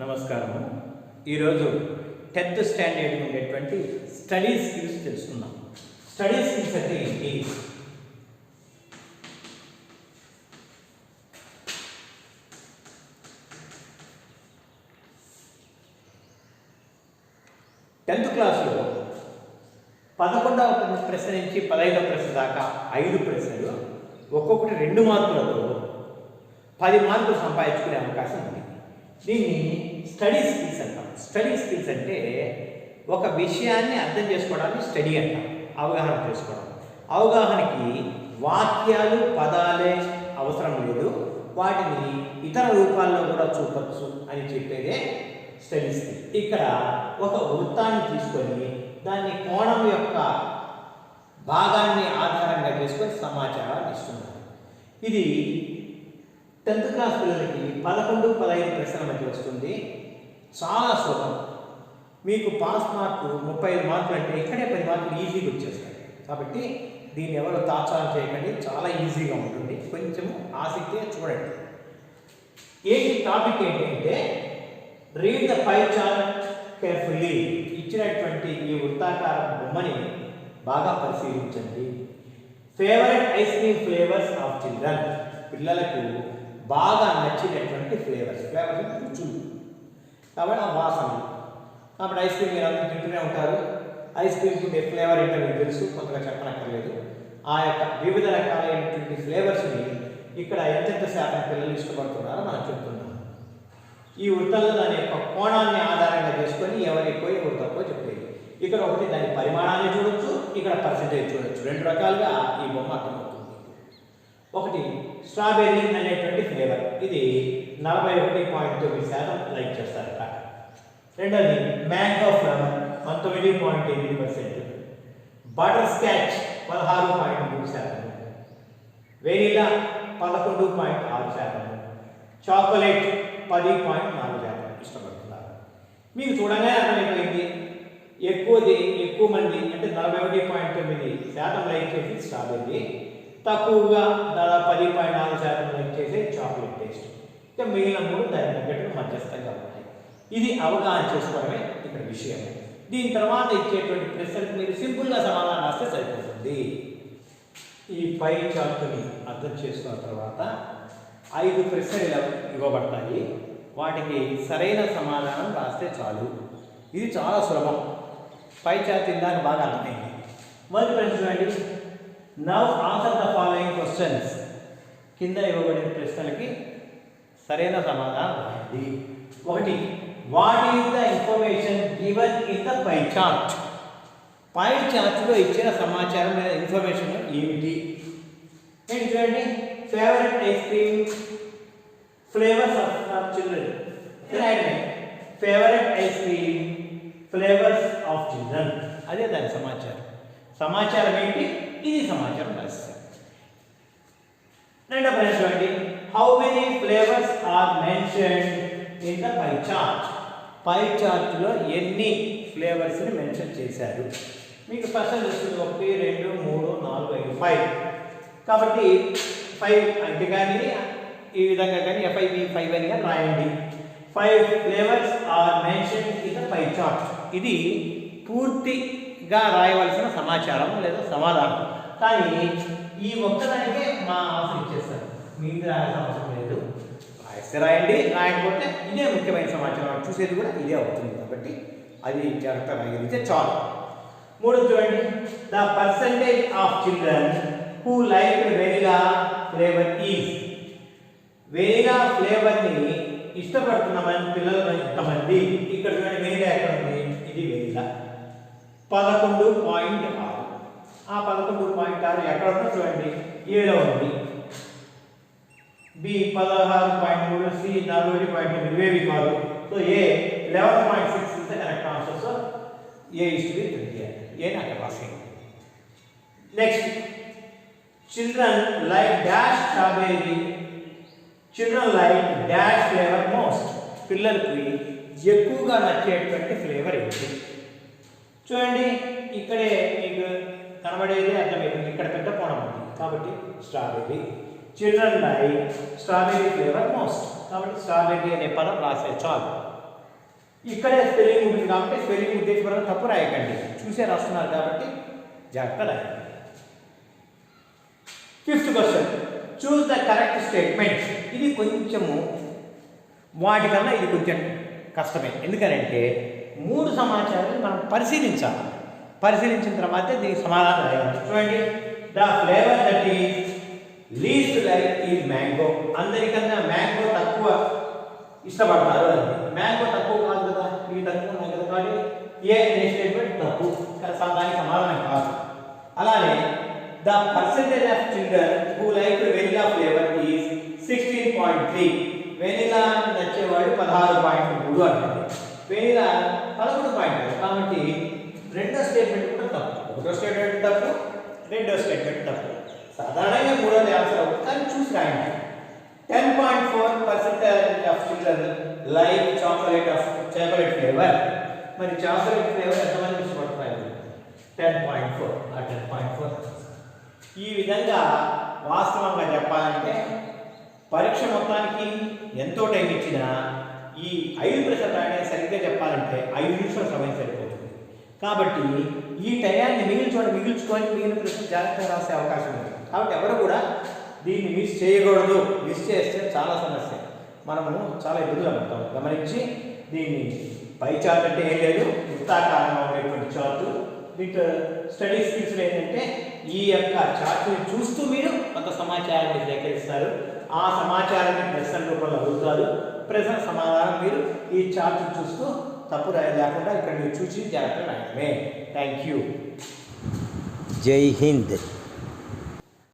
నమస్కారము. ఈరోజు tenth standard ఉండేటువంటి స్టడీ స్కిల్స్ తెలుసుకుందాం. స్టడీ స్కిల్స్ అంటే ఏంటి? టెన్త్ క్లాస్లో పదకొండవ ప్రశ్న నుంచి పదహైదవ ప్రశ్న దాకా ఐదు ప్రశ్నలు ఒక్కొక్కటి రెండు మార్కులతో పది మార్కులు సంపాదించుకునే అవకాశం ఉంది. దీన్ని స్టడీ స్కిల్స్ అంటాం. స్టడీ స్కిల్స్ అంటే ఒక విషయాన్ని అర్థం చేసుకోవడానికి స్టడీ అంటాం. అవగాహన చేసుకోవడం. అవగాహనకి వాక్యాలు పదాలే అవసరం లేదు. వాటిని ఇతర రూపాల్లో కూడా చూపచ్చు అని చెప్పేదే స్టడీ స్కిల్. ఇక్కడ ఒక వృత్తాన్ని తీసుకొని దాన్ని కోణం యొక్క భాగాన్ని ఆధారంగా చేసుకొని సమాచారాన్ని ఇస్తున్నారు. ఇది టెన్త్ క్లాస్ పిల్లలకి పదకొండు పదహైదు ప్రశ్నల మధ్య వస్తుంది. చాలా సులభం. మీకు పాస్ మార్కు ముప్పై ఐదు మార్కులు అంటే ఇక్కడే పది మార్కులు ఈజీగా వచ్చేస్తాయి. కాబట్టి దీన్ని ఎవరు తాత్సారం చేయకండి. చాలా ఈజీగా ఉంటుంది. కొంచెము ఆసక్తిగా చూడండి. ఏంటి టాపిక్ ఏంటంటే read the pie chart carefully ఇచ్చినటువంటి ఈ వృత్తాకార బొమ్మని బాగా పరిశీలించండి. Favourite ice cream flavours of children పిల్లలకు బాగా నచ్చినటువంటి ఫ్లేవర్స్. ఫ్లేవర్స్ అంటే రుచులు. కాబట్టి ఆ వాసన. కాబట్టి ఐస్ క్రీమ్ మీరు అందరూ తింటూనే ఉంటారు. ఐస్ క్రీమ్ ఉండే ఫ్లేవర్ ఏంటో మీకు తెలుసు కొత్తగా చెప్పనక్కర్లేదు. ఆ యొక్క వివిధ రకాలైనటువంటి ఫ్లేవర్స్ని ఇక్కడ ఎంతెంత శాతం పిల్లలు ఇష్టపడుతున్నారో మనం చెప్తున్నాం. ఈ వృత్తంలో దాని యొక్క కోణాన్ని ఆధారంగా చేసుకొని ఎవరి ఎక్కువ ఎవరు తక్కువ చెప్పేది ఇక్కడ ఒకటి దాని పరిమాణాన్ని చూడొచ్చు ఇక్కడ పర్సెంటేజ్ చూడొచ్చు. రెండు రకాలుగా ఈ బొమ్మ అర్థమవుతుంది. స్ట్రాబెర్రీ అనేటువంటి ఫ్లేవర్. ఇది నలభై ఒకటి పాయింట్ తొమ్మిది శాతం లైక్ చేస్తారట రెండోది మ్యాంగో ఫ్లేవర్ పంతొమ్మిది పాయింట్ ఎనిమిది పర్సెంట్. బటర్ స్కాచ్ పదహారు పాయింట్ మూడు శాతం. వెనీలా పదకొండు పాయింట్ ఆరు శాతం. చాక్లెట్ పది పాయింట్ నాలుగు శాతం ఇష్టపడుతున్నారు. మీకు చూడగానే అర్థమైపోయింది. ఎక్కువది ఎక్కువ మంది అంటే నలభై ఒకటి పాయింట్ తొమ్మిది శాతం లైక్ చేసి స్ట్రాబెర్రీ. తక్కువగా దాదాపు పది పాయింట్ నాలుగు శాతం వచ్చేసే చేసే చాక్లెట్ టేస్ట్ ఇక మిగిలిన మూడు దాని తగ్గట్టు మధ్యస్థంగా ఉంటాయి. ఇది అవగాహన చేసుకోవడమే ఇక్కడ విషయం. దీని తర్వాత ఇచ్చేటువంటి ప్రశ్నలకు మీరు సింపుల్గా సమాధానం రాస్తే సరిపోతుంది. ఈ పై చార్టుని అర్థం చేసుకున్న తర్వాత ఐదు ప్రశ్నలు ఇవ్వబడతాయి. వాటికి సరైన సమాధానం రాస్తే చాలు. ఇది చాలా సులభం. పై చార్ట్ ఇందాక బాగా అర్థమైంది. మొదటి ప్రశ్న చూడండి. Now answer the following questions కింద ఇవ్వబడిన ప్రశ్నలకి సరైన సమాధానం రాయండి. ఒకటి what is the information given in the pie chart pie చార్ట్లో ఇచ్చిన సమాచారం లేదా ఇన్ఫర్మేషన్ ఏమిటి? ఏంటి చూడండి favourite ice cream flavours of children రాయండి favourite ice cream flavours of children అదే దాని సమాచారం. సమాచారం ఏంటి? ఇది సమాచారం రాశారు రెండవ ప్రశ్న చూడండి. How many flavours are mentioned in the pie chart pie చార్ట్లో ఎన్ని ఫ్లేవర్స్ని మెన్షన్ చేశారు? మీకు స్పష్టం తెలుస్తుంది. ఒకటి రెండు మూడు నాలుగు ఐదు ఫైవ్ కాబట్టి ఫైవ్ అంటే కానీ ఈ విధంగా కానీ ఎఫ్ఐబి ఫైవ్ అని కానీ రాయండి. Five flavours are mention in the pie chart ఇది పూర్తి పూర్తిగా రాయవలసిన సమాచారం లేదా సమాధానం. కానీ ఈ ఒక్కదానికే మా ఆఫర్ ఇచ్చేస్తారు. మీకు రాయాల్సిన అవసరం లేదు. రాయిస్తే రాయండి రాయకపోతే ఇదే ముఖ్యమైన సమాచారం. చూసేది కూడా ఇదే అవుతుంది కాబట్టి అది జాగ్రత్త రాయగలిగితే చాలు. మూడు చూడండి. The percentage of children who like vanilla flavour is. Vanilla ఫ్లేవర్ని ఇష్టపడుతున్నామని పిల్లలు ఎంతమంది? ఇక్కడ చూడండి వెనిలా ఎక్కడ ఉంది ఇది వెనిలా. పదకొండు పాయింట్ ఆరు. ఆ పదకొండు పాయింట్ ఆరు ఎక్కడ ఉందో చూడండి. ఏలో ఉంది. బి పదహారు పాయింట్ మూడు సి నలభై పాయింట్ ఎనిమిది. ఇవేవి కాదు. So A eleven point six is correct answer so A is B A నాకు రాసేయండి next children like dash strawberry children like dash flavour most పిల్లలకి ఎక్కువగా నచ్చేటువంటి ఫ్లేవర్ ఏంటి? చూడండి ఇక్కడే మీకు కనబడేది అర్థమవుతుంది ఇక్కడ పెద్ద కోణం ఉంది. కాబట్టి strawberry children like strawberry flavour most కాబట్టి స్ట్రాబెర్రీ అనే పదం రాసే చాలు. ఇక్కడే స్పెల్లింగ్ ఉంటుంది కాబట్టి స్పెల్లింగ్ ఉద్దేశపరంగా తప్పు రాయకండి. చూసే రాస్తున్నారు కాబట్టి జాగ్రత్త రాయండి. Fifth question choose the correct statement ఇది కొంచెము వాటికన్నా ఇది కొంచెం కష్టమే. ఎందుకనంటే మూడు సమాచారాలు మనం పరిశీలించాలి. పరిశీలించిన తర్వాతే దీనికి సమాధానం రాయాలి. చూడండి. The flavour that is least like ఈ మ్యాంగో అందరికన్నా మ్యాంగో తక్కువ ఇష్టపడతారు అది మ్యాంగో తక్కువ కాదు కదా. ఇవి తక్కువ ఉన్నాయి కదా కాబట్టి ఏ స్టేట్మెంట్ తప్పు దానికి సమాధానం కాదు. అలానే the percentage of children who like vanilla flavour is sixteen point three vanilla నచ్చేవాడు పదహారు పాయింట్ మూడు అంటారు. వెనిలా పదకొండు పాయింట్ కాబట్టి రెండో స్టేట్మెంట్ కూడా తప్పు. ఒకటో స్టేట్మెంట్ తప్పు రెండో స్టేట్మెంట్ తప్పు. సాధారణంగా మూడోది ఆన్సర్ అవుతుంది కానీ చూసి రాయండి. Ten point four percentage of children like chocolate of chocolate flavour మరి చాక్లెట్ ఫ్లేవర్ ఎంతమంది ఇష్టపడతారు టెన్ పాయింట్ ఫోర్ ఆ టెన్ పాయింట్ ఫోర్ ఈ విధంగా వాస్తవంగా చెప్పాలంటే పరీక్ష మొత్తానికి ఎంతో టైం ఇచ్చినా ఈ ఐదు ప్రశ్నలు రాయడానికి ఐదు నిమిషాల సమయం సరిపోతుంది. కాబట్టి ఈ టయాన్ని మిగిల్చుకొని మిగిల్చుకొని మిగిలిన ప్రశ్న జాగ్రత్తగా రాసే అవకాశం ఉంది. కాబట్టి ఎవరు కూడా దీన్ని మిస్ చేయకూడదు. మిస్ చేస్తే చాలా సమస్య. మనము చాలా ఇబ్బందులు పడతాం గమనించి దీన్ని పై చార్ట్ అంటే ఏం లేదు. వృత్తాకారంగా ఉండేటువంటి చార్ట్ దీంట్లో స్టడీ స్కిల్స్ ఏంటంటే ఈ యొక్క చార్ట్ని చూస్తూ మీరు కొంత సమాచారాన్ని సేకరిస్తారు ఆ సమాచారాన్ని ప్రశ్న రూపంలో అడుగుతారు. ప్రశ్న సమాధానం మీరు ఈ చార్ట్ చూస్తూ తప్పు రాయ లేకుండా ఇక్కడ మీరు చూసి జాగ్రత్తగా రాయడమే. థ్యాంక్ యూ జై హింద్.